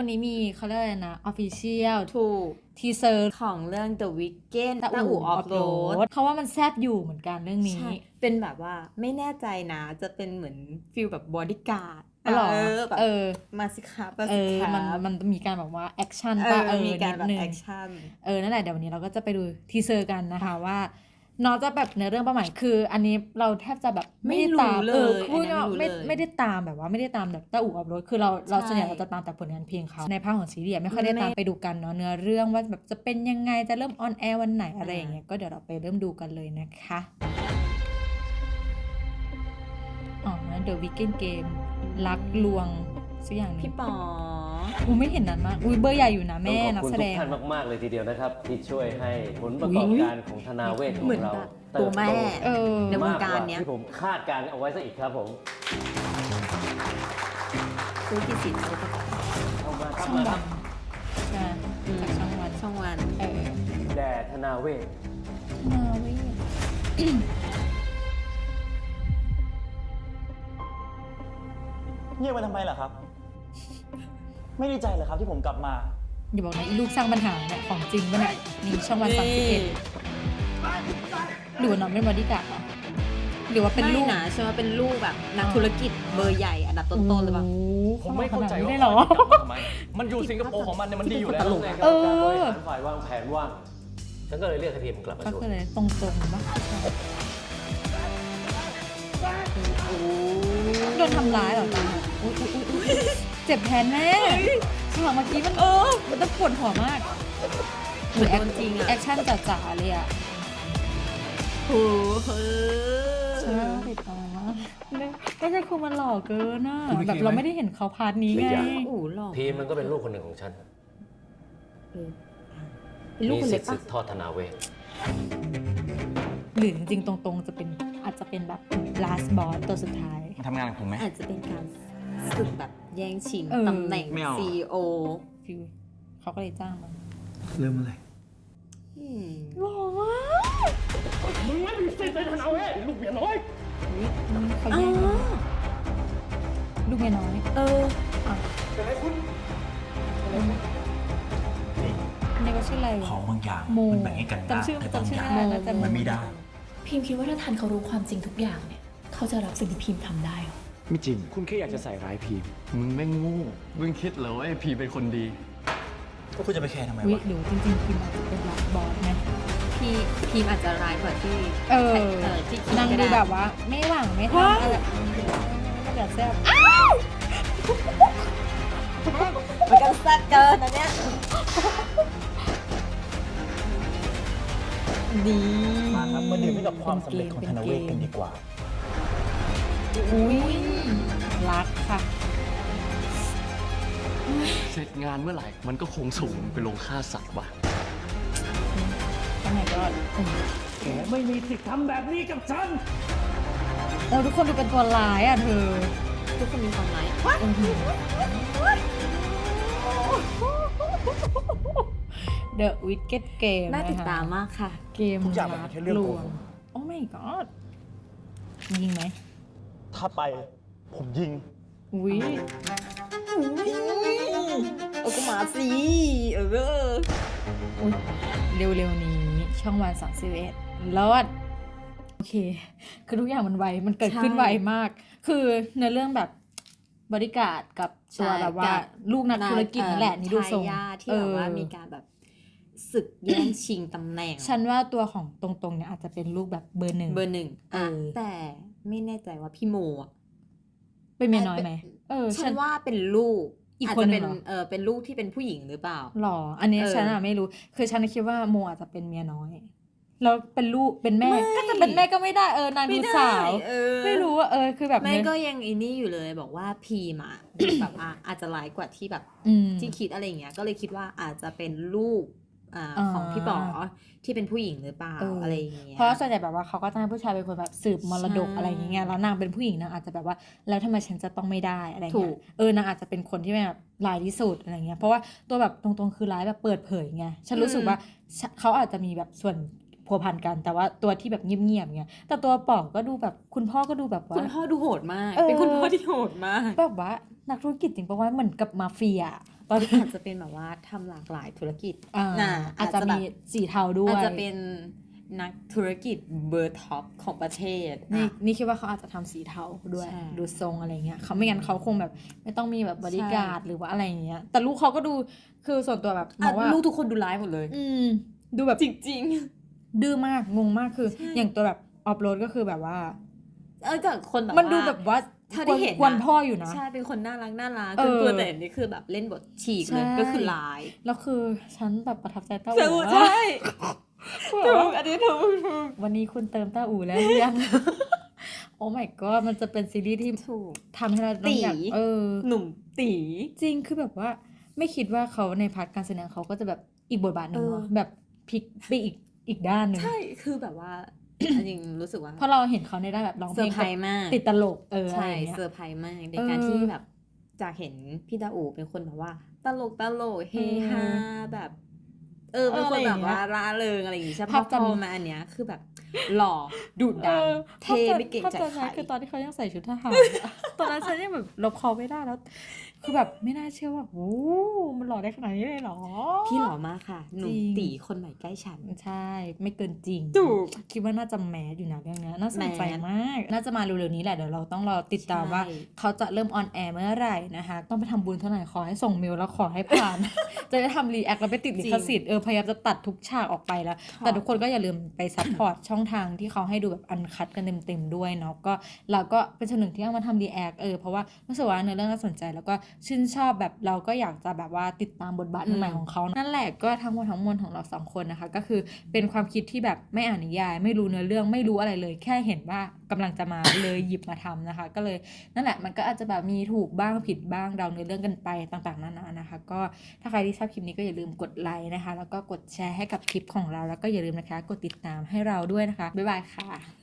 วันนี้มีเขาเรียกอะไรนะ Official ถูกทีเซอร์ของเรื่อง The Weeknd ตะตะอู่อู่ออออฟฟโรโรดดเขาว่ามันแซบอยู่เหมือนกันเรื่องนี้ใช่เป็นแบบว่าไม่แน่ใจนะ จะเป็นเหมือนฟิลแบบบอดี้การ์ดอ๋อเหรอเออแบบเออมาสิครับมาเอสิอครัมันบมันมีการแบบว่าแอคชั่นเอป่ะอเออมีการนิดแบบนึงแอคชั่นเออนั่นแหละเดี๋ยววันนี้เราก็จะไปดูทีเซอร์กันนะคะว่า น้องจะแบบเนื้อเรื่องประมาณคือ อันนี้เราแทบจะแบบไม่ได้ตามไม่รู้เลยเออพูดอันนี้ง่ายๆไม่ไม่รู้เลยไม่ได้ตามแบบว่าไม่ได้ตามแบบตาอู่อับรถคือเราเราใช่ส่วนใหญ่เราจะตามแต่ผลงานเพลงเขาในภาคของซีรีส์อะไม่ค่อยได้ไม่ตามไปดูกันเนาะเนื้อเรื่องว่าแบบจะเป็นยังไงจะเริ่มออนแอร์วันไหนอะไรอย่างเงี้ยก็เดี๋ยวเราไปเริ่มดูกันเลยนะคะอ๋อ The Weekend Game รักลวงสักอย่างหนึงพี่ป๋อ อูไม่เห็นนั้นมาก อุ้ยเบอร์ใหญ่อยู่นะแม่ต้นัอกงขอบแสคุณดทุงกท่านมาก ๆ เลยทีเดียวนะครับ ที่ช่วยให้ผลประกอบอุ๊ยการของธนาเวทขอเหมือนงเราแบบเติตัวบแม่โตเออ ในวงมากกการว่าเนี้ยที่ผมคาดการณ์เอาไว้ซะอีกครับผมซื้อกี่สิทธิ์ซื้อกี่เข้ามาครับช่องมาควัรับนนะจากช่องวันช่องวัน เออแด่ธนาเวทนาเวิเงียบไปทำไมล่ะครับ ไม่ดีใจเหรอครับที่ผมกลับมา อย่าบอกนะอีลูกสร้างปัญหาเนี่ยของจริงปะเนี่ยนี่ช่องวันสามสิบเอ็ดหรือว่าน้องเป็นบอดี้การ์ดเหรอหรือว่าเป็นไม่ลูกนะฉันว่าเป็นลูกแบบนักธุรกิจเบอร์ใหญ่อันดับต้นๆเลยปะโอ้โหผมไม่เข้าใจขนดว่านี้ได้เหรอกลับมาทำไมมันอยู่สิงคโปร์ของมันเนี่ยมันดีอยู่แล้วตลกในอะกรรมการบริหารฝ่ายวางแผนว่าง ฉันก็เลยเรียกให้ทีมกลับมาก็ช่วยคือเลยตรงๆปะโดนทำร้ายเหรอตาอุ๊ยอุ๊ยอุ๊ยอุ๊ย เจ็บแทนแม่ฉากเมื่อกี้มันเออ มันต้องปวดหัวมากเหมือนโดนจริงอะ แอคชั่นจ๋าๆเลยอะโอ้โหใช่ติดตามมากก็จะคือมันหล่อเกินอะคุณไม่แบบคิดไหม เราไม่ได้เห็นเขาพาร์ทนี้ไง โอ้โหหล่อทีมมันก็เป็นลูกคนหนึ่งของฉัน เออเป็นลูกมีคนสิเล็ทกธิ์ปะสืบทอดธนาเวทหรือจริงๆตรงๆจะเป็นอาจจะเป็นแบบ last boss ตัวสุดท้ายมาทำงานกับผมไหมอาจจะเป็นการสึกแบบ แย่งชิงเออ ตำแหน่งไม่เอา CEO ฟิวเขาก็เลยจ้างมันเริ่มเลยอืมหล่อมากมึงไม่มีสิทธิ์ในธนาเวทลูกเมียน้อย เขาอ๋แย่งอลูกเมียน้อย เอออะนี่ก็ชื่ออะไรขวะองบางอย่างโมมันแบ่งให้กันได้จำชื่อแต่บางจำชื่ออย่างไม่ได้นะแต่มันไม่ได้ พิมคิดว่าถ้าทันเขารู้ความจริงทุกอย่างเนี่ย เขาจะรับสิ่งที่พิมทำได้เหรอ ไม่จริง คุณแค่อยากจะใส่ร้ายพีมมึงไม่งโงูมึงคิดเหรอว่าไอ้พีเป็นคนดี ก็คุณจะไปแคร์ทำไมวิวะ หรือจริงๆพิมอาจจะเป็น last boss ไหมพี่พีมอาจจะร้ายกว่าที่เออเออที่คิดนางก็ดูได้แบบว่า ไม่หวังไม่ทำอะไรไม่แบบแซ่บมันก็แซ่บเกินนะเนี่ยดีมาครับมาดื่มให้กับความสำเร็จของธนาเวทกันดีกว่า อุ้ยรักค่ะ เสร็จงานเมื่อไหร่ มันก็คงส่งมึงไปลงฆ่าสัตว์ว่ะทำไมก็แกไม่มีสิทธิ์ทำแบบนี้กับฉันโอ้ทุกคนดูเป็นตัวร้ายอะเธอ ทุกคนมีความร้ายเดอะวิกเก็ตเกมน่าติดตามมากค่ะ เกมทุกอย่างมันเป็นแค่เรื่องโกหก โอ้ my god ยิงไหม ถ้าไปผมยิง อุ้ยเอาก็มาสิเอออุ๊ยเร็วๆนี้ช่องวันสามสิบเอ็ดรอดโอเค คือทุกอย่างมันไว มันเกิดขึ้นใช่ไวมาก คือในเรื่องแบบบริการดกับตัวใช่แบบว่ากับลูกนักธุรกิจนั่นแหละเอ่อนี่ดูทรงทายาทที่แบบว่าเออมีการแบบศึกแย่งชิงตำแหน่ง ฉันว่าตัวของตรงๆเนี่ยอาจจะเป็นลูกแบบเบอร์หนึ่งเบอร์หนึ่งอะเออแต่ ไม่แน่ใจว่าพี่โมอะเป็นเมียน้อยไหมเออ ฉันว่าเป็นลูกอีกอาจคนจะหนึ่เป็นงเหรอเออเป็นลูกที่เป็นผู้หญิงหรือเปล่า หรอ อันนี้เออฉันอะไม่รู้ คือฉันคิดว่าโมอาจจะเป็นเมียน้อย แล้วเป็นลูก เป็นแม่ ไม่ ก็จะเป็นแม่ก็ไม่ได้ เออนางดูสาว เออไม่รู้ว่าเออ คือแบบแม่เนื้อก็ยังอินนี่อยู่เลยบอกว่าพีมอะแบบอะอาจจะร้ายกว่าที่แบบอืมที่คิดอะไรอย่างเงี้ยก็เลยคิดว่าอาจจะเป็นลูก อ่าอ่าของพี่ป๋อที่เป็นผู้หญิงหรือเปล่าเออออะไรอย่างเงี้ยเพราะส่วนใหญ่แบบว่าเขาก็จะให้ผู้ชายเป็นคนแบบสืบมรดกใช่อะไรอย่างเงี้ยแล้วนางเป็นผู้หญิงนางอาจจะแบบว่า แล้วทำไมฉันจะต้องไม่ได้อะไรถูเงี้ยกเออนางอาจจะเป็นคนที่แบบร้ายที่สุดอะไรเงี้ยเพราะว่าตัวแบบตรงๆคือร้ายแบบเปิดเผยไงฉันรู้สึกว่าฉเขาอาจจะมีแบบส่วนพัวพันกันแต่ว่าตัวที่แบบเงียบๆเงี้ยแต่ตัวป๋องก็ดูแบบคุณพ่อก็ดูแบบว่าคุณพ่อดูโหดมากเออเป็นคุณพ่อที่โหดมากแบบว่านักธุรกิจจริงปะว่าเหมือนกับมาเฟีย ตอนอาจจะเป็นแบบว่าทำหลากหลายธุรกิจอ่าน่ะอาจจะอาจจะมีแบบสีเทาด้วย อาจจะเป็นนักธุรกิจเบอร์ท็อปของประเทศ นี่อะนี่คิดว่าเขาอาจจะทำสีเทาด้วยใช่ดูทรงอะไรเงี้ยเขาไม่งั้นเขาคงแบบไม่ต้องมีแบบบริการดหรือว่าอะไรอย่างเงี้ย แต่ลูกเขาก็ดูคือส่วนตัวแบบมอะองว่าลูกทุกคนดูร้ายหมดเลย อืม ดูแบบจริงดื้อมากงงมากคือใช่อย่างตัวแบบออฟโรดก็คือแบบว่าๆ เออจากคนแบบมันดูว่าแบบว่าเท่าที่เห็นกวนนะพ่ออยู่นะใช่เป็นคนน่ารักน่ารักเออจนตัวแต่อันนี่คือแบบเล่นบทฉีกเลยใช่ก็คือร้ายแล้วคือฉันแบบประทับใจเต้าใช่อู๋ใช่ถูถูกอันนี้ถูกถูกวันนี้คุณเติมเต้าอู๋แล้วหรือยังโอ้ my god มันจะเป็นซีรีส์ที่ถูกทำให้เราต้องอยากตีเออ หนุ่มตีจริงคือแบบว่า ไม่คิดว่าเขาในพาร์ทการแสดงเขาก็จะแบบอีกบทบาทหนึ่งเออเนาะแบบพลิกไปอีกอีกด้านหนึ่งใช่คือแบบว่า จริงๆรู้สึกว่าเพราะเราเห็นเขาในด้านแบบร้องเซเพอลงร์ไพรส์มากติดตลกเอออะไรใช่อย่างเงี้ยเซอร์ไพรส์มากในเออการที่แบบจากเห็นพี่ตาอูเป็นคนแบบว่า ตลกตลกเฮฮาแบบ เออเป็นคนแบบว่าร่าเริงอะไรอย่างงี้ใช่ภาปะพพจำอมาอันเนี้ยคือแบบหล่อดุดันออเท่ไม่เกรงใจภาพใครนั้นคือตอนที่เขายังใส่ชุดทหารอะตอนนั้นฉันยังแบบลบเขาไม่ได้แล้ว คือแบบไม่น่าเชื่อว่าโอ้มันหล่อได้ขนาดนี้เลยเหรอ พี่หล่อมากค่ะ หนุ่มจริง ตีคนใหม่ใกล้ฉัน ใช่ ไม่เกินจริง ถูก คิดว่าน่าจะแมสอยู่นะเรื่องเนี้ยน่าสนใจแมส มาก น่าจะมาเร็วๆนี้แหละ เดี๋ยวเราต้องรอติดตามใช่ว่าเขาจะเริ่มออนแอร์เมื่อไหร่นะคะ ต้องไปทำบุญเท่าไหร่ขอให้ส่งเมลแล้วขอให้ผ่าน จะได้ทำรีแอคแล้วไปติดลิขสิทธิ์เออพยายามจะตัดทุกฉากออกไปแล้ว แต่ทุกคนก็อย่าลืมไปซัพพอร์ต ช่องทางที่เขาให้ดูแบบอันคัดกันเต็มๆด้วยเนาะก็เราก็เป็นส่วนหนึ่งที่เอามาทำรีแอคเออเพราะว่ารู้สึกว่าเนื้อเรื่องน่าสนใจแล้วก็ชื่นชอบแบบเราก็อยากจะแบบว่าติดตามบทบาทอืมใหม่ๆของเขานั่นแหละก็ทั้งหมดทั้งมวลของเราสองคนนะคะ ก็คือเป็นความคิดที่แบบไม่อ่านนิยาย ไม่รู้เนื้อเรื่องไม่รู้อะไรเลย แค่เห็นว่ากำลังจะมาเลยหยิบมาทำนะคะ ก็เลยนั่นแหละมันก็อาจจะแบบมีถูกบ้างผิดบ้างเดาเนื้อเรื่องกันไปต่างๆนานานะคะ ก็ถ้าใครที่ชอบคลิปนี้ก็อย่าลืมกดไลค์นะคะ แล้วก็กดแชร์ให้กับคลิปของเราแล้วก็อย่าลืมนะคะ กดติดตามให้เราด้วยนะคะบ๊ายบายค่ะ